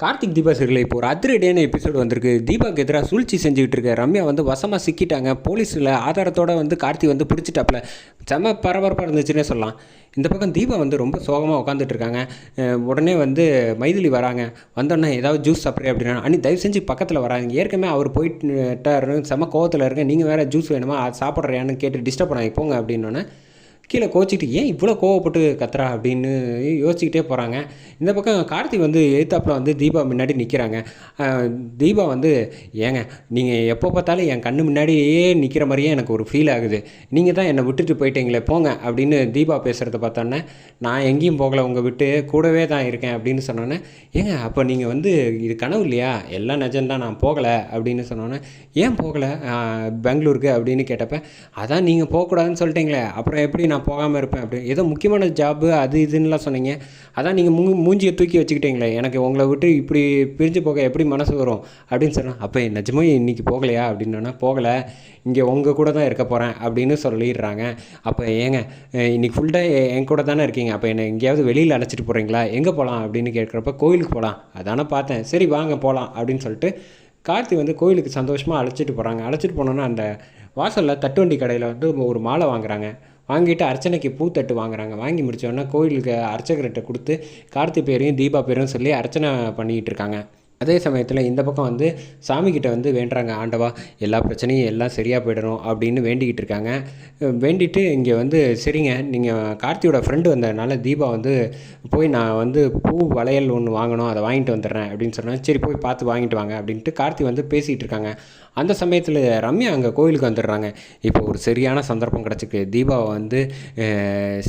Karthik Deepa serial இப்போ ஒரு அதிரடியான எபிசோடு வந்திருக்கு. தீபாவுக்கு எதிராக சூழ்ச்சி செஞ்சுக்கிட்டு இருக்க ரம்யா வந்து வசமாக சிக்கிட்டாங்க. போலீஸில் ஆதாரத்தோட வந்து கார்த்தி வந்து பிடிச்சிட்டாப்புல செம பரபரப்பாக இருந்துச்சுன்னே சொல்லலாம். இந்த பக்கம் தீபா வந்து ரொம்ப சோகமாக உட்காந்துட்டு இருக்காங்க. உடனே வந்து மைதிலி வராங்க. வந்தோடனே ஏதாவது ஜூஸ் சாப்பிட்றே அப்படின்னா அனி தயவு செஞ்சு பக்கத்தில் வராங்க ஏற்கனவே அவர் போயிட்டாரு செம கோவத்தில் இருக்க நீங்கள் வேறு ஜூஸ் வேணுமா? அது சாப்பிட்றியான்னு கேட்டு டிஸ்டர்ப் பண்ணாங்க போங்க அப்படின்னோடனே கீழே கோச்சிக்கிட்டு ஏன் இவ்வளோ கோவப்பட்டு கத்துறா? அப்படின்னு யோசிச்சுக்கிட்டே போகிறாங்க இந்த பக்கம் கார்த்திக் வந்து எழுத்தாப்பில் வந்து தீபா முன்னாடி நிற்கிறாங்க தீபா வந்து ஏங்க நீங்கள் எப்போ பார்த்தாலும் என் கண்ணு முன்னாடியே நிற்கிற மாதிரியே எனக்கு ஒரு ஃபீல் ஆகுது. நீங்கள் தான் என்னை விட்டுட்டு போயிட்டீங்களே போங்க அப்படின்னு தீபா பேசுகிறத பார்த்தோன்னே நான் எங்கேயும் போகலை உங்கள் விட்டு கூடவே தான் இருக்கேன் அப்படின்னு சொன்னோன்னே ஏங்க அப்போ நீங்கள் வந்து இது கனவு இல்லையா? எல்லாம் நிஜம்தான் நான் போகலை அப்படின்னு சொன்னோன்னே ஏன் போகலை? பெங்களூருக்கு அப்படின்னு கேட்டப்ப அதான் நீங்கள் போகக்கூடாதுன்னு சொல்லிட்டீங்களே அப்புறம் எப்படி நான் நான் போகாமல் இருப்பேன் அப்படி. ஏதோ முக்கியமான ஜாப்பு அது இதுன்னுலாம் சொன்னீங்க. அதான் நீங்கள் மூ மூஞ்சியை தூக்கி வச்சுக்கிட்டீங்களே எனக்கு உங்களை விட்டு இப்படி பிரிஞ்சு போக எப்படி மனசு வரும்? அப்படின்னு சொன்னால் அப்போ நிஜமா இன்றைக்கி போகலையா? அப்படின்னா போகலை. இங்கே உங்கள் கூட தான் இருக்க போகிறேன் அப்படின்னு சொல்லிடுறாங்க. அப்போ ஏங்க இன்றைக்கி ஃபுல் டே என் கூட தானே இருக்கீங்க? அப்போ என்னை எங்கேயாவது வெளியில் அழைச்சிட்டு போகிறீங்களா எங்கே போகலாம் அப்படின்னு கேட்குறப்ப கோயிலுக்கு போகலாம் அதானே பார்த்தேன். சரி வாங்க போகலாம் அப்படின்னு சொல்லிட்டு கார்த்தி வந்து கோயிலுக்கு சந்தோஷமாக அழைச்சிட்டு போகிறாங்க அழைச்சிட்டு போனோன்னா அந்த வாசலில் தட்டுவண்டி கடையில் வந்து ஒரு மாலை வாங்குறாங்க. வாங்கிட்டு அர்ச்சனைக்கு பூத்தட்டு வாங்குறாங்க. வாங்கி முடிச்சோடனே கோயிலுக்கு அர்ச்சகர்கிட்ட கொடுத்து கார்த்தி பேரையும் தீபா பேரையும் சொல்லி அர்ச்சனை பண்ணிக்கிட்டு இருக்காங்க. அதே சமயத்தில் இந்த பக்கம் வந்து சாமிக்கிட்ட வந்து வேண்டுறாங்க ஆண்டவா எல்லா பிரச்சனையும் எல்லாம் சரியாக போயிடணும் அப்படின்னு வேண்டிக்கிட்டு இருக்காங்க. வேண்டிட்டு இங்கே வந்து சரிங்க நீங்கள் கார்த்தியோட ஃப்ரெண்டு வந்ததுனால தீபா வந்து போய் நான் வந்து பூ வளையல் ஒன்று வாங்கணும் அதை வாங்கிட்டு வந்துடுறேன் அப்படின்னு சொன்னேன் சரி போய் பார்த்து வாங்கிட்டு வாங்க அப்படின்ட்டு கார்த்தி வந்து பேசிகிட்டு இருக்காங்க. அந்த சமயத்தில் ரம்யா அங்கே கோயிலுக்கு வந்துடுறாங்க. இப்போ ஒரு சரியான சந்தர்ப்பம் கிடச்சிக்கு தீபாவை வந்து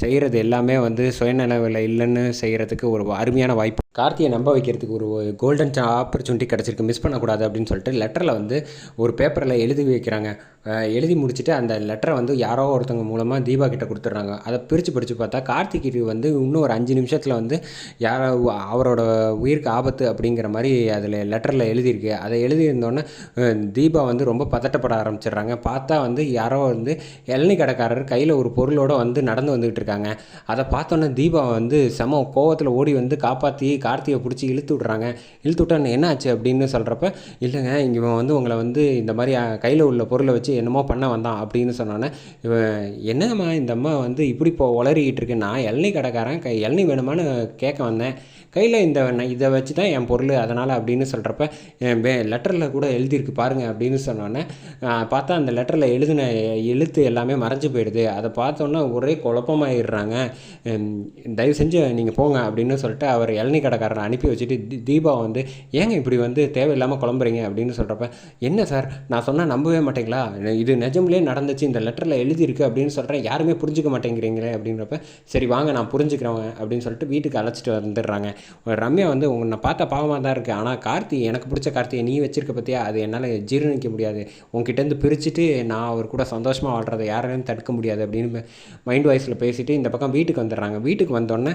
செய்கிறது எல்லாமே வந்து சுயநலவில் இல்லைன்னு செய்கிறதுக்கு ஒரு அருமையான வாய்ப்பு கார்த்தியை நம்ப வைக்கிறதுக்கு ஒரு கோல்டன் ஆப்பர்ச்சுனிட்டி கிடச்சிருக்கு. மிஸ் பண்ணக்கூடாது அப்படின்னு சொல்லிட்டு லெட்டரில் வந்து ஒரு பேப்பரில் எழுதி வைக்கிறாங்க. எழுதி முடிச்சுட்டு அந்த லெட்டரை வந்து யாரோ ஒருத்தவங்க மூலமாக தீபா கிட்ட கொடுத்துட்றாங்க. அதை பிரித்து பிரித்து பார்த்தா கார்த்திக்கு வந்து இன்னும் ஒரு அஞ்சு நிமிஷத்தில் வந்து யாரோ அவரோட உயிருக்கு ஆபத்து அப்படிங்கிற மாதிரி அதில் லெட்டரில் எழுதியிருக்கு. அதை எழுதியிருந்தோன்னே தீபா வந்து ரொம்ப பதட்டப்பட ஆரம்பிச்சிடுறாங்க. பார்த்தா வந்து யாரோ வந்து இளநி கடைக்காரர் கையில் ஒரு பொருளோடு வந்து நடந்து வந்துக்கிட்டு இருக்காங்க. அதை பார்த்தோன்னே தீபா வந்து செம கோவத்தில் ஓடி வந்து காப்பாற்றி கார்த்தியை பிடிச்சி இழுத்து விட்றாங்க. இழுத்து விட்டா என்ன ஆச்சு அப்படின்னு சொல்கிறப்ப இல்லைங்க இங்கே இவன் வந்து உங்களை வந்து இந்த மாதிரி கையில் உள்ள பொருளை வச்சு என்னமோ பண்ண வந்தான் அப்படின்னு சொன்னோன்னே இவன் என்னம்மா இந்த அம்மா வந்து இப்படி இப்போ உளறிக்கிட்டு இருக்கு? நான் இளநீ கடைக்காரன் கை இளநீ வேணுமான்னு கேட்க வந்தேன். கையில் இந்த இதை வச்சு தான் என் பொருள் அதனால் அப்படின்னு சொல்கிறப்ப லெட்டரில் கூட எழுதியிருக்கு பாருங்க அப்படின்னு சொன்னோன்னே பார்த்தா அந்த லெட்டரில் எழுதின எழுத்து எல்லாமே மறைஞ்சு போயிடுது. அதை பார்த்தோன்னே ஒரே குழப்பமாயிடுறாங்க. தயவு செஞ்சு நீங்கள் போங்க அப்படின்னு சொல்லிட்டு அவர் இளநீ கடைக்காரனை அனுப்பி வச்சுட்டு தீபா வந்து ஏங்க இப்படி வந்து தேவையில்லாமல் குழம்புறீங்க? அப்படின்னு சொல்கிறப்ப என்ன சார்? நான் சொன்னால் நம்பவே மாட்டீங்களா? இது நிஜம்லேயே நடந்துச்சு இந்த லெட்டரில் எழுதியிருக்கு அப்படின்னு சொல்கிறேன் யாருமே புரிஞ்சுக்க மாட்டேங்கிறீங்களே? அப்படின்றப்ப சரி வாங்க நான் புரிஞ்சுக்கிறவங்க அப்படின்னு சொல்லிட்டு வீட்டுக்கு அழைச்சிட்டு வந்துடுறாங்க. ரம்யா வந்து உன்னை பார்த்தா பாவமாக தான் இருக்குது ஆனால் கார்த்தி எனக்கு பிடிச்ச கார்த்தியை நீ வச்சிருக்க பற்றியா அது என்னால் ஜீரணிக்க முடியாது. உங்ககிட்டேருந்து பிரிச்சுட்டு நான் அவர் கூட சந்தோஷமாக வாழ்கிறத யாரையும் தடுக்க முடியாது அப்படின்னு மைண்ட் வாய்ஸில் பேசிவிட்டு இந்த பக்கம் வீட்டுக்கு வந்துடுறாங்க. வீட்டுக்கு வந்தோடனே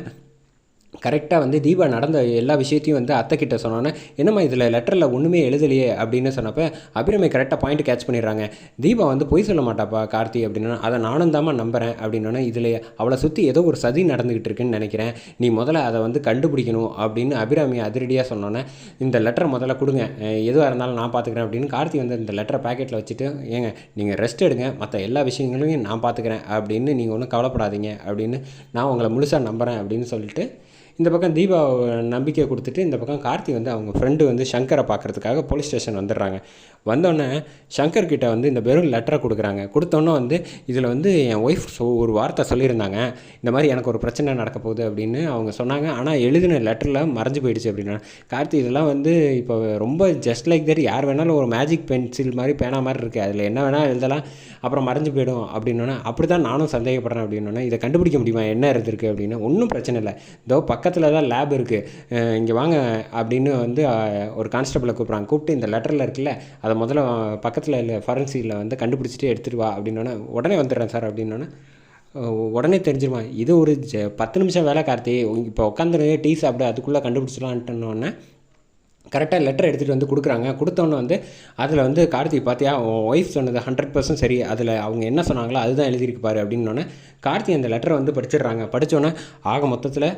கரெக்டாக வந்து தீபா நடந்த எல்லா விஷயத்தையும் வந்து அத்தை கிட்ட சொன்னோன்னே என்னம்மா இதில் லெட்டரில் ஒன்றுமே எழுதலையே அப்படின்னு சொன்னப்போ அபிரமை கரெக்டாக பாயிண்ட் கேட்ச் பண்ணிடுறாங்க. தீபா வந்து பொய் சொல்ல மாட்டாப்பா கார்த்தி அப்படின்னா அதை நானும் தாம்மா நம்புகிறேன் அப்படின்னோன்னே இதில் அவளை சுற்றி ஏதோ ஒரு சதி நடந்துக்கிட்டு இருக்குன்னு நினைக்கிறேன். நீ முதல்ல அதை வந்து கண்டுபிடிக்கணும் அப்படின்னு அபிராமி அதிரடியாக சொன்னோன்னே இந்த லெட்டரை முதல்ல கொடுங்க எதுவாக இருந்தாலும் நான் பார்த்துக்கிறேன் அப்படின்னு கார்த்தி வந்து இந்த லெட்டரை பேக்கெட்டில் வச்சுட்டு ஏங்க நீங்கள் ரெஸ்ட் எடுங்க மற்ற எல்லா விஷயங்களையும் நான் பார்த்துக்கிறேன் அப்படின்னு நீங்கள் ஒன்றும் கவலைப்படாதீங்க அப்படின்னு நான் உங்களை முழுசாக நம்புகிறேன் அப்படின்னு சொல்லிட்டு இந்த பக்கம் தீபா நம்பிக்கை கொடுத்துட்டு இந்த பக்கம் கார்த்தி வந்து அவங்க ஃப்ரெண்டு வந்து சங்கரை பார்க்கறதுக்காக போலீஸ் ஸ்டேஷன் வந்துடுறாங்க. வந்தோடனே சங்கர் கிட்ட வந்து இந்த வெறும் லெட்டரை கொடுக்குறாங்க. கொடுத்தோன்னே வந்து இதில் வந்து என் ஒய்ஃப் சொ ஒரு வார்த்தை சொல்லியிருந்தாங்க. இந்த மாதிரி எனக்கு ஒரு பிரச்சனை நடக்க போகுது அப்படின்னு அவங்க சொன்னாங்க. ஆனால் எழுதின லெட்டரில் மறைஞ்சு போயிடுச்சு அப்படின்னா. கார்த்தி இதெல்லாம் வந்து இப்போ ரொம்ப ஜஸ்ட் லைக் தட் யார் வேணாலும் ஒரு மேஜிக் பென்சில் மாதிரி பேனா மாதிரி இருக்குது அதில் என்ன வேணால் எழுதலாம். அப்புறம் மறைஞ்சு போயிடும் அப்படின்னோன்னே அப்படி தான் நானும் சந்தேகப்படுறேன் அப்படின்னோன்னே இதை கண்டுபிடிக்க முடியுமா? என்ன இருந்திருக்கு அப்படின்னு? ஒன்றும் பிரச்சனை இல்லை. இதோ பக்கத்தில் தான் லேப் இருக்குது இங்கே வாங்க அப்படின்னு வந்து ஒரு கான்ஸ்டபிளை கூப்பிட்றாங்க. கூப்பிட்டு இந்த லெட்டரில் இருக்குல்ல அதை முதல்ல பக்கத்தில் இல்லை ஃபாரன்சியில் வந்து கண்டுபிடிச்சிட்டு எடுத்துகிட்டு வா அப்படின்னோன்னே உடனே வந்துடுறேன் சார் அப்படின்னோன்னே உடனே தெரிஞ்சிருமா இது ஒரு ஜ- பத்து நிமிஷம் வேலை கார்த்தி. இப்போ உட்காந்துரு டீ சாப்பிட அதுக்குள்ளே கண்டுபிடிச்சிடலான்ட்டுனோடனே கரெக்டாக லெட்டர் எடுத்துகிட்டு வந்து கொடுக்குறாங்க. கொடுத்தோன்னே வந்து அதில் வந்து கார்த்தி பார்த்தியா உன் ஒய்ஃப் சொன்னது ஹண்ட்ரட் பர்சன்ட் சரி. அதில் அவங்க என்ன சொன்னாங்களோ அதுதான் எழுதியிருக்கு பாரு அப்படின்னோடனே கார்த்தி அந்த லெட்டரை வந்து படிச்சிடுறாங்க. படித்தோன்னே ஆக மொத்தத்தில்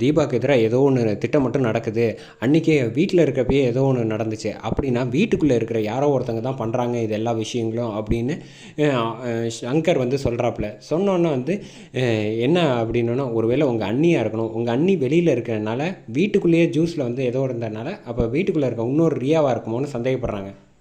தீபாவுக்கு தீபாக்கு எதிராக ஏதோ ஒன்று திட்டம் மட்டும் நடக்குது. அன்றைக்கி வீட்டில் இருக்கப்பயே ஏதோ ஒன்று நடந்துச்சு. அப்படின்னா வீட்டுக்குள்ளே இருக்கிற யாரோ ஒருத்தங்க தான் பண்ணுறாங்க இது எல்லா விஷயங்களும் அப்படின்னு சங்கர் வந்து சொல்கிறாப்புல சொன்னோன்னே வந்து என்ன அப்படின்னோன்னா ஒருவேளை உங்கள் அண்ணியாக இருக்கணும். உங்கள் அண்ணி வெளியில் இருக்கிறனால வீட்டுக்குள்ளேயே ஜூஸில் வந்து ஏதோ இருந்ததுனால அப்போ வீட்டுக்குள்ளே இருக்க இன்னொரு ரியாவாக இருக்குமோன்னு சந்தேகப்படுறாங்க.